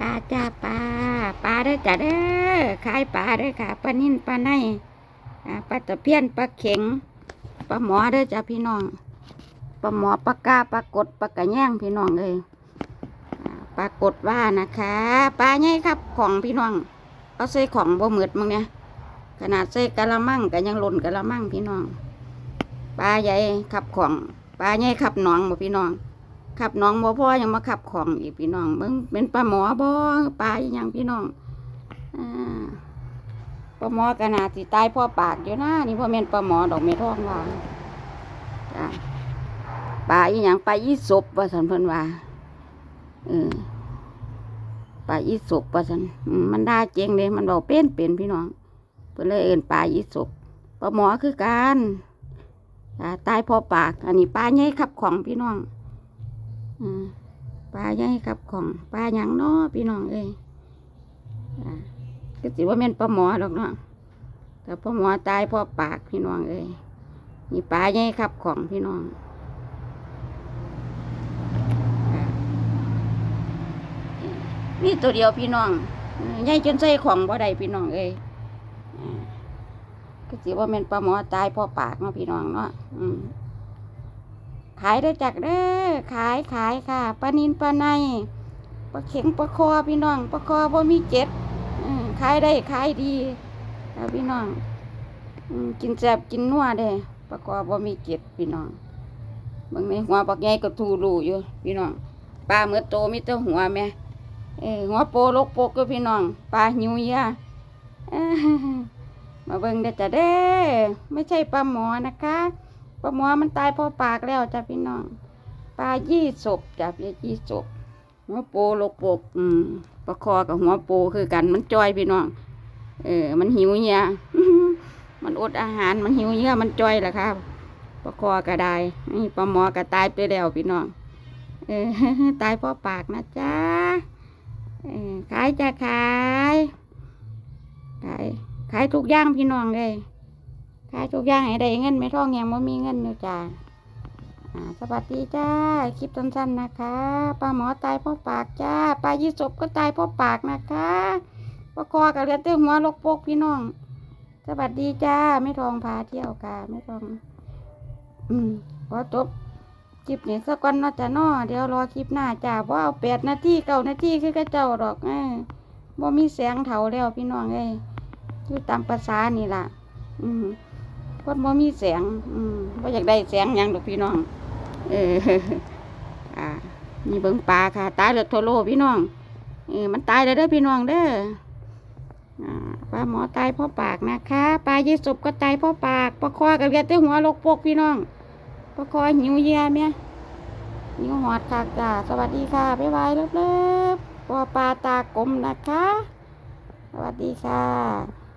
ปลาจ้าปลาปลาเด้จ้าเด้อขายปลาเด้ค่ะปลานิ่นปลาในปลาตะเพียนปลาเข็งปลาหมอเด้จ้าพี่น้องปลาหมอปลากาปลากดปลากระแยงพี่น้องเลยอ่าปลากดว่านะคะปลาใหญ่ครับของพี่น้องเอาใส่ของบ่หมืดมั้งเนี่ยขนาดใส่กะละมังก็ยังหล่นกะละมังพี่น้องปลาใหญ่ขับของปลาใหญ่ขับหนองบ่พี่น้อง ขับน้องบ่พ่อยังมาขับของอีกพี่น้องเบิ่งเป็นปลาหมอบ่ปลาอีหยังพี่น้องอ่าปลาหมอกระนาดสิตายพ่อปากอยู่นะนี่พ่อแม่นปลาหมอดอกเม็ดทองว่าจ้ะปลาอีหยังปลาอีศพว่าซั่นเพิ่นว่าเออปลาอีศพว่าซั่นมมันได้เจงเลยมันเว้าเป็นเป็นพี่น้องเพิ่นเลยเอิ้นปลาอีศพปลาหมอคือกันอ่าตายพ่อปาก อันนี้ปลาใหญ่ขับของพี่น้อง ปลาใหญ่กับของปลาหยังเนาะพี่น้องเอ้ยก็สิว่าแม่นปลาหมอดอกเนาะแต่ปลาหมอตายเพราะปากพี่น้องเอ้ยนี่ปลาใหญ่ครับของพี่น้องนี่ตัวเดียวพี่น้องใหญ่จนใส่ของบ่ได้พี่น้องเอ้ยก็สิว่าแม่นปลาหมอตายเพราะปากเนาะพี่น้องเนาะอืม ขายได้จากเด้อขายขายค่ะปลานินปลาในปลาเข็งปลาคอพี่น้องปลาคอบ่มีเจ็ดขายได้ขายดีแล้วพี่น้องกินแซ่บกินนัวเด้ปลาคอบ่มีเจ็ดพี่น้องบางในหัวปักใหญ่ก็ทูรูอยู่ พี่น้องปลาเมื่อโตมีแต่หัวแม่เออหัวโปลกโปกก็พี่น้องปลาหิวยอะเอ้อมาเบิ่งเด้จ้ะเด้อไม่ใช่ปลาหมอนะคะ ปลาหมอมันตายเพราะปากแล้วจ้ะพี่น้องปลายี่ศพจ้ะปลายี่ศพหัวโปโลกโปกอืมปลาคอกับหัวโปคือกัน มันจอยพี่น้อง เออ มันหิวเหี้ยมันอดอาหารมันหิวเหี้ยมันจอยแหละครับปลาคอก็ได้นี่ปลาหมอก็ตายไปแล้วพี่น้องเออตายเพราะปากนะจ๊ะขายจะขายขายขายทุกอย่างพี่น้องเลย ขายทุกอย่างให้ได้เงินไม่ท่องยังไม่มีเงินอยู่จ้าสวัสดีจ้า คลิปสั้นๆนะคะปลาหมอตายเพราะปากจ้าปลายี่สบก็ตายเพราะปากนะคะปลาคอกับเรือเต้หัวลกโปกพี่น้อง สวัสดีจ้าไม่ทองพาเที่ยวค่ะไม่ทอง อืมขอจบคลิปนี้สักวันเนาะจ้ะนาะเดี๋ยวรอคลิปหน้าจ้าเพราะเอาแปดนาทีเก้านาทีคือกระเจ้าดอกเออบ่มีแสงเถาแล้วพี่น้องเอ้ยอยู่ตามภาษานี่ล่ะ อืม พราะบ่มีแสง อืมบ่อยากได้แสงยังดอกพี่น้อง เอออ่านี่เบิ่งปลาค่ะ ตายเลือดโทโลพี่น้อง เออ มันตายแล้วเด้อพี่น้องเด้ออ่าปลาหมอตายเพราะปากนะคะ ปลายี่สบก็ตายเพราะปากปลาคอกับเรียดแต่หัวลกปกพี่น้องปลาคอหิวเยียเมียหิวหอดคักจ้าสวัสดีค่ะ บ๊ายบายเลิฟๆปอปลาตากลมนะคะ สวัสดีค่ะ